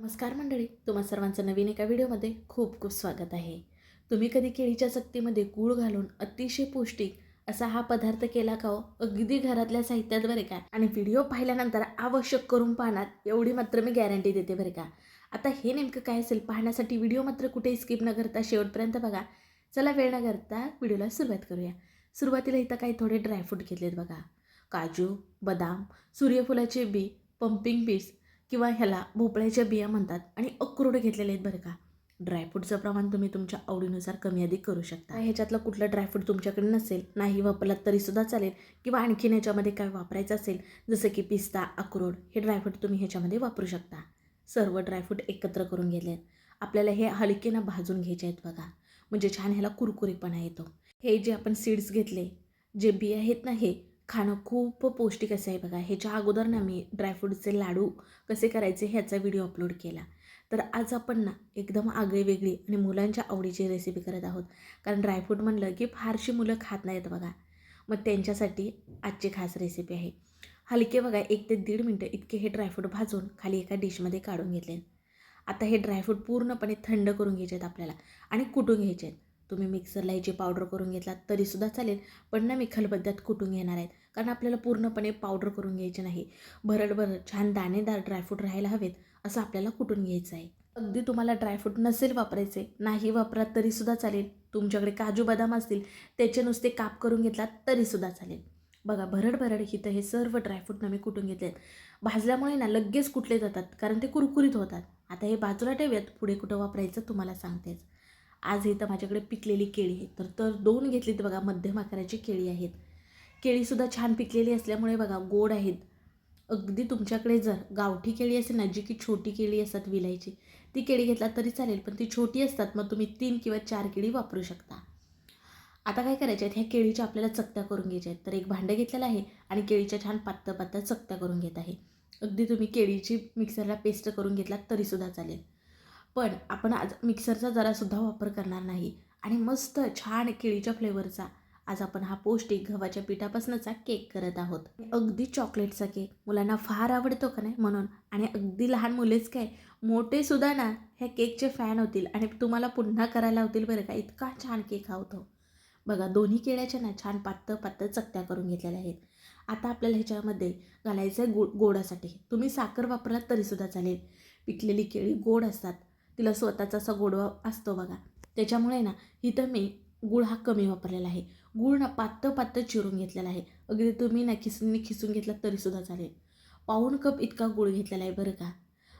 नमस्कार मंडळी तुम्हा सर्वांचं नवीन एका व्हिडिओमध्ये खूप खूप स्वागत आहे. तुम्ही कधी केळीच्या सक्तीमध्ये गूळ घालून अतिशय पौष्टिक असा हा पदार्थ केला का हो? अगदी घरातल्या साहित्यात बरे का? आणि व्हिडिओ पाहिल्यानंतर आवश्यक करून पाहणार एवढी मात्र मी गॅरंटी देते बरं का? आता हे नेमकं काय असेल? पाहण्यासाठी व्हिडिओ मात्र कुठे स्किप न करता शेवटपर्यंत बघा. चला वेळ न करता व्हिडिओला सुरुवात करूया. सुरुवातीला इथं काही थोडे ड्रायफ्रूट घेतलेत बघा. काजू बदाम सूर्यफुलाचे बी पंपिंग बीस किंवा ह्याला भोपळ्याच्या बिया म्हणतात आणि अक्रोड घेतलेले आहेत बरं का. ड्रायफ्रूटचं प्रमाण तुम्ही तुमच्या आवडीनुसार कमी अधिक करू शकता. ह्याच्यातलं कुठलं ड्रायफ्रूट तुमच्याकडे नसेल नाही वापरलात तरीसुद्धा चालेल. किंवा आणखीन ह्याच्यामध्ये काय वापरायचं असेल जसं की पिस्ता अक्रोड हे ड्रायफ्रूट तुम्ही ह्याच्यामध्ये वापरू शकता. सर्व ड्रायफ्रूट एकत्र करून घेतले आपल्याला हे हलकेनं भाजून घ्यायचे आहेत बघा. म्हणजे छान ह्याला कुरकुरीपणा येतो. हे जे आपण सीड्स घेतले जे बी आहेत ना हे खाणं खूप पौष्टिक असं आहे बघा. ह्याच्या अगोदर ना मी ड्रायफ्रूटचे लाडू कसे करायचे ह्याचा व्हिडिओ अपलोड केला. तर आज आपण ना एकदम आगळी वेगळी आणि मुलांच्या आवडीची रेसिपी करत आहोत. कारण ड्रायफ्रूट म्हणलं की फारशी मुलं खात नाहीत बघा. मग त्यांच्यासाठी आजची खास रेसिपी आहे. हलके बघा एक ते दीड मिनटं इतके हे ड्रायफ्रूट भाजून खाली एका डिशमध्ये काढून घेतले. आता हे ड्रायफ्रूट पूर्णपणे थंड करून घ्यायचे आहेत आपल्याला आणि कुटून घ्यायचे आहेत. तुम्ही मिक्सरला ह्याची पावडर करून घेतलात तरीसुद्धा चालेल. पण ना मी खलबत्त्यात कुटून घेणार आहेत. कारण आपल्याला पूर्णपणे पावडर करून घ्यायची नाही. भरड भरड छान दाणेदार ड्रायफ्रूट राहायला हवेत असं आपल्याला कुटून घ्यायचं आहे. अगदी तुम्हाला ड्रायफ्रूट नसेल वापरायचे नाही वापरात तरीसुद्धा चालेल. तुमच्याकडे काजू बदाम असतील त्याचे नुसते काप करून घेतलात तरीसुद्धा चालेल. बघा भरड भरड इथं हे सर्व ड्रायफ्रूट मी कुटून घेतलेत. भाजल्यामुळे ना लगेच कुटले जातात कारण ते कुरकुरीत होतात. आता हे बाजूला ठेवूयात पुढे कुठं वापरायचं तुम्हाला सांगतेच. आज इथं माझ्याकडे पिकलेली केळी आहेत. तर तर दोन घेतलीत बघा मध्यम आकाराची केळी आहेत. केळीसुद्धा छान पिकलेली असल्यामुळे बघा गोड आहेत. अगदी तुमच्याकडे जर गावठी केळी असेल ना जी की छोटी केळी असतात विलायची ती केळी घेतला तरी चालेल पण ती छोटी असतात मग तुम्ही तीन किंवा चार केळी वापरू शकता. आता काय करायचे आहेत? ह्या केळीच्या आपल्याला चकत्या करून घ्यायच्या आहेत. तर एक भांडं घेतलेलं आहे आणि केळीच्या छान पातळ पातळ चकत्या करून घेत आहे. अगदी तुम्ही केळीची मिक्सरला पेस्ट करून घेतलात तरीसुद्धा चालेल. पण आपण आज मिक्सरचा जरासुद्धा वापर करणार नाही. आणि मस्त छान केळीच्या फ्लेवरचा आज आपण हा पौष्टिक गव्हाच्या पिठापासूनचा केक करत आहोत. अगदी चॉकलेटचा केक मुलांना फार आवडतो का नाही म्हणून? आणि अगदी लहान मुलेच काय? मोठेसुद्धा ना ह्या केकचे फॅन होतील. आणि तुम्हाला पुन्हा करायला होतील बरं का? इतका छान केक हा होतो. बघा दोन्ही केळ्याच्या ना छान पातळ पातळ चकत्या करून घेतलेल्या आहेत. आता आपल्याला ह्याच्यामध्ये घालायचं आहे गो गोडासाठी. तुम्ही साखर वापरलात तरीसुद्धा चालेल. पिकलेली केळी गोड असतात. तिला स्वतःचा असा गोडवा असतो बघा. त्याच्यामुळे ना इथं मी गुळ हा कमी वापरलेला आहे. गुळ ना पातळ पातळ चिरून घेतलेला आहे. अगदी तुम्ही ना खिसून खिसून घेतला तरीसुद्धा चालेल. पाऊण कप इतका गुळ घेतलेला आहे बरं का.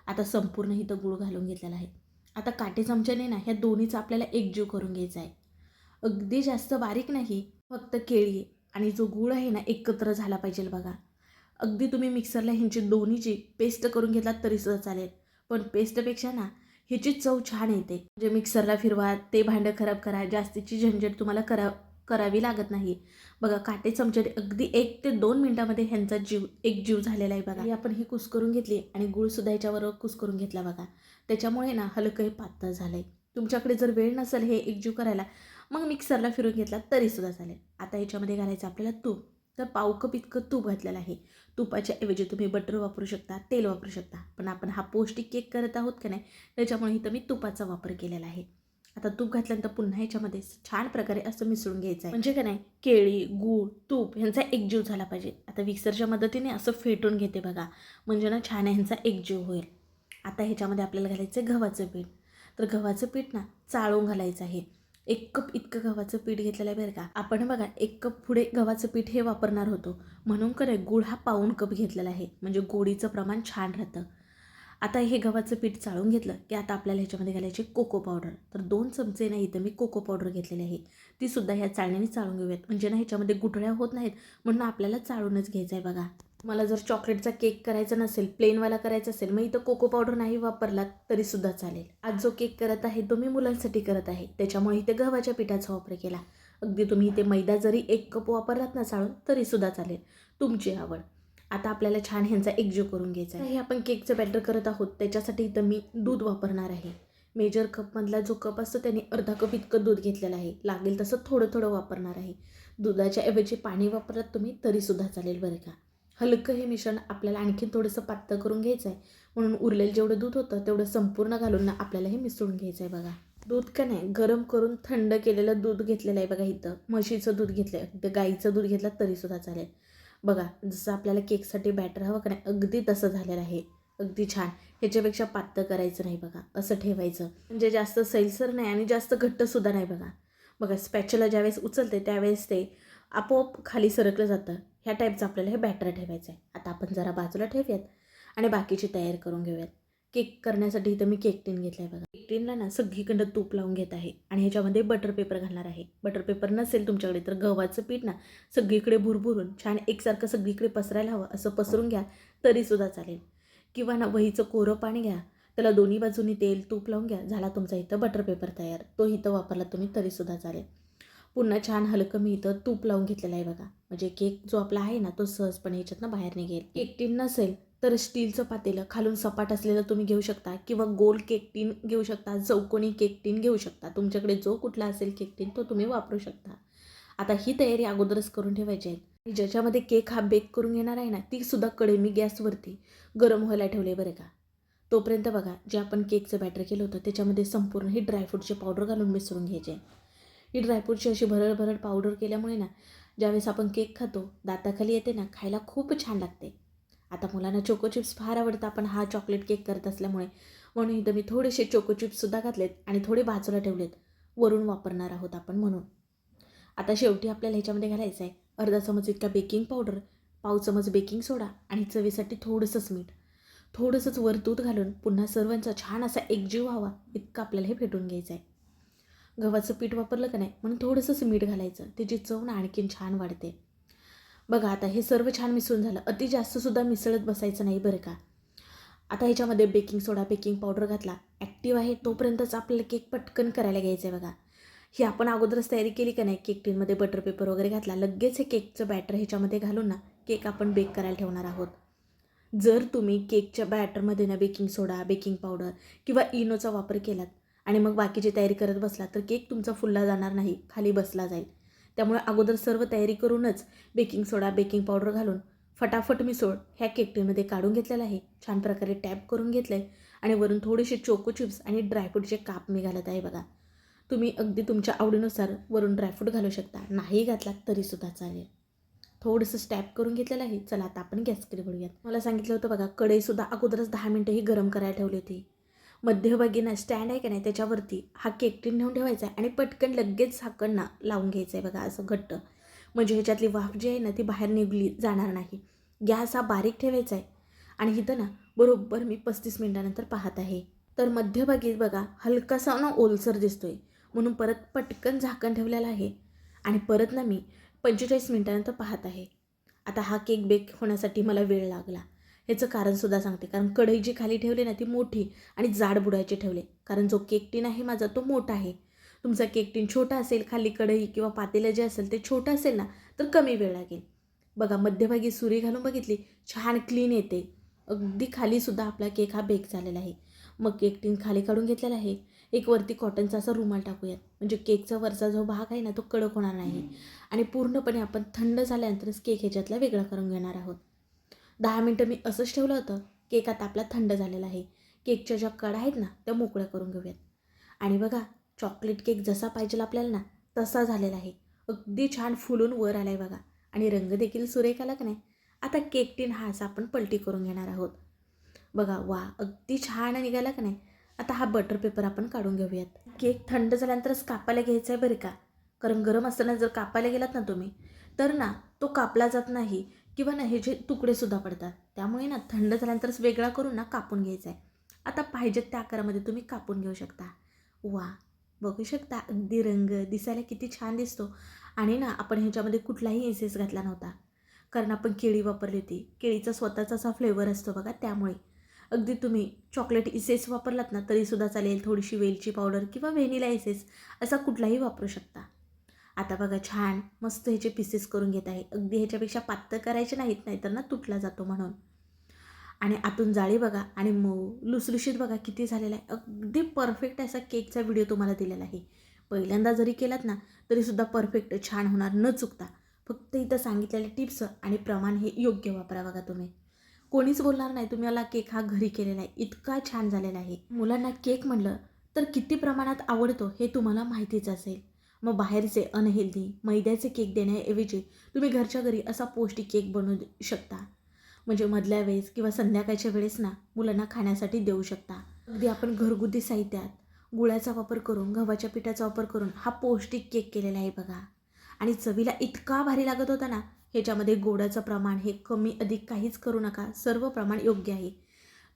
आता संपूर्ण इथं गुळ घालून घेतलेला आहे. आता काटे चमच्याने ना ह्या दोन्हीचा आपल्याला एकजीव करून घ्यायचा आहे. अगदी जास्त बारीक नाही फक्त केळी आणि जो गुळ आहे ना एकत्र झाला पाहिजे बघा. अगदी तुम्ही मिक्सरला ह्यांची दोन्हीची पेस्ट करून घेतलात तरीसुद्धा चालेल. पण पेस्टपेक्षा ना ह्याची चव छान येते. म्हणजे मिक्सरला फिरवा ते भांडं खराब करा जास्तीची झंझट तुम्हाला करा करावी लागत नाही. बघा काटे चमच्याने अगदी एक ते दोन मिनटामध्ये ह्यांचा जीव एक जीव झालेला आहे बघा. आपण ही कुस करून घेतली आणि गुळसुद्धा याच्यावर कुस करून घेतला बघा. त्याच्यामुळे ना हलकं हे पातळ झालं आहे तुमच्याकडे जर वेळ नसेल हे एकजीव करायला मग मिक्सरला फिरून घेतला तरीसुद्धा चालेल. आता ह्याच्यामध्ये घालायचं आपल्याला तूप. तर पावकप इतकं तूप घातलेलं आहे. तुपाच्या ऐवजी तुम्ही बटर वापरू शकता तेल वापरू शकता. पण आपण हा पौष्टिक केक करत आहोत का नाही त्याच्यामुळे इथं मी तुपाचा वापर केलेला आहे. आता तूप घातल्यानंतर पुन्हा याच्यामध्ये छान प्रकारे असं मिसळून घ्यायचं आहे. म्हणजे का नाही केळी गूळ तूप ह्यांचा एकजीव झाला पाहिजे. आता मिक्सरच्या मदतीने असं फेटून घेते बघा. म्हणजे ना छान ह्यांचा एकजीव होईल. आता ह्याच्यामध्ये आपल्याला घालायचं आहे गव्हाचं पीठ. तर गव्हाचं पीठ ना चाळून घालायचं आहे. एक कप इतकं गव्हाचं पीठ घेतलेलं आहे बरं का. आपण बघा एक कप पुढे गव्हाचं पीठ हे वापरणार होतो. म्हणून करे गुळ हा पाऊण कप घेतलेला आहे. म्हणजे गोडीचं प्रमाण छान राहतं. आता हे गव्हाचं पीठ चाळून घेतलं की आता आपल्याला ह्याच्यामध्ये घालायची कोको पावडर. तर दोन चमचे नाही तर मी कोको पावडर घेतलेली आहे. ती सुद्धा ह्या चाळण्याने चाळून घेऊयात. म्हणजे ना ह्याच्यामध्ये गुठळ्या होत नाहीत म्हणून आपल्याला चाळूनच घ्यायचं आहे बघा. मला जर चॉकलेटचा केक करायचा नसेल प्लेनवाला करायचा असेल मग इथं कोको पावडर नाही वापरलात तरीसुद्धा चालेल. आज जो केक करत आहे तो मी मुलांसाठी करत आहे. त्याच्यामुळे इथे गव्हाच्या पिठाचा वापर केला. अगदी तुम्ही इथे मैदा जरी एक कप वापरलात ना चाळून तरीसुद्धा चालेल. तुमची आवड. आता आपल्याला छान ह्यांचा एकजीव करून घ्यायचा आहे. हे आपण केकचं बॅटर करत आहोत. त्याच्यासाठी इथं मी दूध वापरणार आहे. मेजर कपमधला जो कप असतो त्याने अर्धा कप इतकं दूध घेतलेलं आहे. लागेल तसं थोडं थोडं वापरणार आहे. दुधाच्या ऐवजी पाणी वापरलात तुम्ही तरीसुद्धा चालेल बरं का. हलकं हे मिश्रण आपल्याला आणखी थोडंसं पातळ करून घ्यायचं आहे म्हणून उरलेलं जेवढं दूध होतं तेवढं संपूर्ण घालून ना आपल्याला हे मिसळून घ्यायचं आहे बघा. दूध का नाही गरम करून थंड केलेलं दूध घेतलेलं आहे बघा इथं. म्हशीचं दूध घेतलं आहे गाईचं दूध घेतलं तरीसुद्धा चालेल. बघा जसं आपल्याला केकसाठी बॅटर हवं का नाही अगदी तसं झालेलं आहे. अगदी छान. ह्याच्यापेक्षा पातळ करायचं नाही बघा असं ठेवायचं. म्हणजे जास्त सैलसर नाही आणि जास्त घट्टसुद्धा नाही बघा. बघा स्पॅचला ज्यावेळेस उचलते त्यावेळेस ते आपोआप खाली सरकलं जातं. ह्या टाईपचं आपल्याला हे बॅटर ठेवायचं आहे आता आपण जरा बाजूला ठेवूयात आणि बाकीची तयार करून घेऊयात. केक करण्यासाठी इथं मी केक टीन घेतला आहे बघा केक टीनला ना सगळीकडं तूप लावून घेत आहे आणि ह्याच्यामध्ये बटर पेपर घालणार आहे. बटर पेपर नसेल तुमच्याकडे तर गव्हाचं पीठ ना सगळीकडे भुरभुरून छान एकसारखं सगळीकडे पसरायला हवं. असं पसरून घ्या तरीसुद्धा चालेल. किंवा ना वहीचं कोरं पाणी घ्या त्याला दोन्ही बाजूनी तेल तूप लावून घ्या झाला तुमचा इथं बटर पेपर तयार. तो इथं वापरला तुम्ही तरीसुद्धा चालेल. पुन्हा छान हलकं मी इथं तूप लावून घेतलेलं आहे बघा. म्हणजे केक जो आपला आहे ना तो सहजपणे याच्यातनं बाहेर निघेल. केक टीन नसेल तर स्टीलचं पातेलं खालून सपाट असलेलं तुम्ही घेऊ शकता किंवा गोल केक टीन घेऊ शकता चौकोनी केक टीन घेऊ शकता. तुमच्याकडे जो कुठला असेल केक टीन तो तुम्ही वापरू शकता. आता ही तयारी अगोदरच करून ठेवायची आहे. आणि ज्याच्यामध्ये केक हा बेक करून घेणार आहे ना ती सुद्धा कडे मी गॅसवरती गरम व्हायला ठेवले बरं का. तोपर्यंत बघा जे आपण केकचं बॅटर केलं होतं त्याच्यामध्ये संपूर्ण ही ड्रायफ्रूटचे पावडर घालून मिसळून घ्यायचे ही ड्रायफ्रूटची अशी भरड भरड पावडर केल्यामुळे ना ज्यावेळेस आपण केक खातो दाताखाली येते ना खायला खूप छान लागते. आता मुलांना चोको चिप्स फार आवडतं आपण हा चॉकलेट केक करत असल्यामुळे. म्हणून इथं मी थोडेसे चोको चिप्ससुद्धा घातलेत आणि थोडे बाजूला ठेवलेत. वरून वापरणार आहोत आपण म्हणून. आता शेवटी आपल्याला ह्याच्यामध्ये घालायचं आहे अर्धा चमच इतका बेकिंग पावडर पाव चमच बेकिंग सोडा आणि चवीसाठी थोडंसंच मीठ. थोडंसंच वर दूध घालून पुन्हा सर्वांचा छान असा एकजीव व्हावा इतकं आपल्याला हे फेटून घ्यायचं आहे गव्हाचं पीठ वापरलं का नाही? म्हणून थोडंसंच मीठ घालायचं. त्याची चव ना आणखीन छान वाढते. बघा आता हे सर्व छान मिसळून झालं. अति जास्तसुद्धा मिसळत बसायचं नाही बरं का? आता ह्याच्यामध्ये बेकिंग सोडा बेकिंग पावडर घातला. ॲक्टिव्ह आहे तोपर्यंतच आपल्याला केक पटकन करायला घ्यायचं आहे बघा. ही आपण अगोदरच तयारी केली का नाही? केक टीनमध्ये बटर पेपर वगैरे घातला. लगेच हे केकचं बॅटर ह्याच्यामध्ये घालून ना केक आपण बेक करायला ठेवणार आहोत. जर तुम्ही केकच्या बॅटरमध्ये ना बेकिंग सोडा बेकिंग पावडर किंवा इनोचा वापर केलात आणि मग बाकीची तयारी करत बसला तर केक तुमचा फुलला जाणार नाही खाली बसला जाईल. त्यामुळे अगोदर सर्व तयारी करूनच बेकिंग सोडा बेकिंग पावडर घालून फटाफट मिसळ ह्या केकटीमध्ये काढून घेतलेला आहे. छान प्रकारे टॅप करून घेतलं आहे आणि वरून थोडेसे चोको चिप्स आणि ड्रायफ्रूटचे काप मी घालत आहे बघा. तुम्ही अगदी तुमच्या आवडीनुसार वरून ड्रायफ्रूट घालू शकता. नाही घातलात तरीसुद्धा चालेल. थोडंसं स्टॅप करून घेतलेलं आहे. चला आता आपण गॅसकडे वळूयात मला सांगितलं होतं बघा कढईसुद्धा अगोदरच दहा मिनटं ही गरम करायला ठेवली होती. मध्यभागी ना स्टँड आहे का नाही त्याच्यावरती हा केक टीन नेऊन ठेवायचा आहे आणि पटकन लगेच झाकण ना लावून घ्यायचं आहे बघा असं घट्ट. म्हणजे ह्याच्यातली वाफ जी आहे ना ती बाहेर निघली जाणार नाही. गॅस हा बारीक ठेवायचा आहे. आणि इथं ना बरोबर मी पस्तीस मिनटानंतर पाहत आहे. तर मध्यभागी बघा हलकासा ना ओलसर दिसतोय. म्हणून परत पटकन झाकण ठेवलेलं आहे. आणि परत ना मी पंचेचाळीस मिनटानंतर पाहत आहे. आता हा केक बेक होण्यासाठी मला वेळ लागला. ह्याचं कारणसुद्धा सांगते. कारण कढई जी खाली ठेवली ना ती मोठी आणि जाड बुडायचे ठेवले. कारण जो केक टीन आहे माझा तो मोठा आहे. तुमचा केक टीन छोटा असेल खाली कढई किंवा पातेलं जे असेल ते छोटं असेल ना तर कमी वेळ लागेल. बघा मध्यभागी सुरी घालून बघितली छान क्लीन येते. अगदी खालीसुद्धा आपला केक हा बेक झालेला आहे. मग केक टीन खाली काढून घेतलेला आहे. एक वरती कॉटनचा असा रुमाल टाकूयात. म्हणजे केकचा वरचा जो भाग आहे ना तो कडक होणार नाही. आणि पूर्णपणे आपण थंड झाल्यानंतरच केक ह्याच्यातला वेगळा करून घेणार आहोत. दहा मिनटं मी असंच ठेवलं होतं. केक आता आपला थंड झालेला आहे. केकच्या ज्या कडा आहेत ना त्या मोकळ्या करून घेऊयात. आणि बघा चॉकलेट केक जसा पाहिजे आपल्याला ना तसा झालेला आहे. अगदी छान फुलून वर आला आहे बघा. आणि रंग देखील सुरेख आला का नाही? आता केक टीन हा असा आपण पलटी करून घेणार आहोत. बघा वा अगदी छान निघाला का नाही? आता हा बटर पेपर आपण काढून घेऊयात. केक थंड झाल्यानंतरच कापायला घ्यायचा आहे बरं का? कारण गरम असताना जर कापायला गेलात ना तुम्ही तर ना तो कापला जात नाही. किंवा ना हे जे तुकडेसुद्धा पडतात. त्यामुळे ना थंड झाल्यानंतरच वेगळा करून ना कापून घ्यायचा आहे आता पाहिजेत त्या आकारामध्ये तुम्ही कापून घेऊ शकता. वा! बघू शकता अगदी रंग दिसायला किती छान दिसतो. आणि ना आपण ह्याच्यामध्ये कुठलाही एसेस घातला नव्हता. कारण आपण केळी वापरली होती. केळीचा स्वतःचा असा फ्लेवर असतो बघा त्यामुळे. अगदी तुम्ही चॉकलेट इसेस वापरलात ना तरीसुद्धा चालेल थोडीशी वेलची पावडर किंवा व्हेनिला इसेस असा कुठलाही वापरू शकता. आता बघा छान मस्त ह्याचे पीसेस करून घेत आहे. अगदी ह्याच्यापेक्षा पातळ करायचे नाहीत नाहीतर ना तुटला जातो म्हणून. आणि आतून जाळी बघा आणि मऊ लुसलुशीत बघा किती झालेला आहे. अगदी परफेक्ट असा केकचा व्हिडिओ तुम्हाला दिलेला आहे. पहिल्यांदा जरी केलात ना तरीसुद्धा परफेक्ट छान होणार न चुकता. फक्त इथं सांगितलेले टिप्स आणि प्रमाण हे योग्य वापरा बघा तुम्ही. कोणीच बोलणार नाही तुम्ही मला केक हा घरी केलेला आहे. इतका छान झालेला आहे. मुलांना केक म्हणलं तर किती प्रमाणात आवडतो हे तुम्हाला माहितीच असेल. मग बाहेरचे अनहेल्दी मैद्याचे केक देण्याऐवजी तुम्ही घरच्या घरी असा पौष्टिक केक बनवू शकता. म्हणजे मधल्या वेळेस किंवा संध्याकाळच्या वेळेस ना मुलांना खाण्यासाठी देऊ शकता. अगदी आपण घरगुती साहित्यात गुळाचा वापर करून गव्हाच्या पिठाचा वापर करून हा पौष्टिक केक केलेला आहे बघा. आणि चवीला इतका भारी लागत होता ना ह्याच्यामध्ये गोडाचं प्रमाण हे कमी अधिक काहीच करू नका. सर्व प्रमाण योग्य आहे.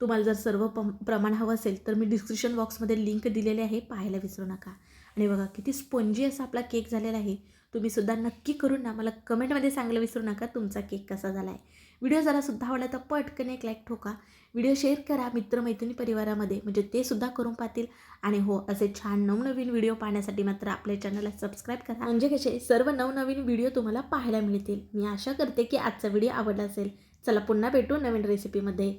तुम्हाला जर सर्व प्रमाण हवं असेल तर मी डिस्क्रिप्शन बॉक्समध्ये लिंक दिलेली आहे पाहायला विसरू नका. आणि बघा किती स्पंजी असा आपला केक झालेला आहे. तुम्ही सुद्धा नक्की करून ना मला कमेंटमध्ये सांगायला विसरू नका तुमचा केक कसा झाला आहे व्हिडिओ जरा सुद्धा आवडला तर पटकन एक लाईक ठोका. व्हिडिओ शेअर करा मित्रमैत्रिणी परिवारामध्ये म्हणजे ते सुद्धा करून पाहतील. आणि हो असे छान नवनवीन व्हिडिओ पाहण्यासाठी मात्र आपल्या चॅनलला सबस्क्राईब करा. म्हणजे कसे सर्व नवनवीन व्हिडिओ तुम्हाला पाहायला मिळतील. मी आशा करते की आजचा व्हिडिओ आवडला असेल. चला पुन्हा भेटू नवीन रेसिपीमध्ये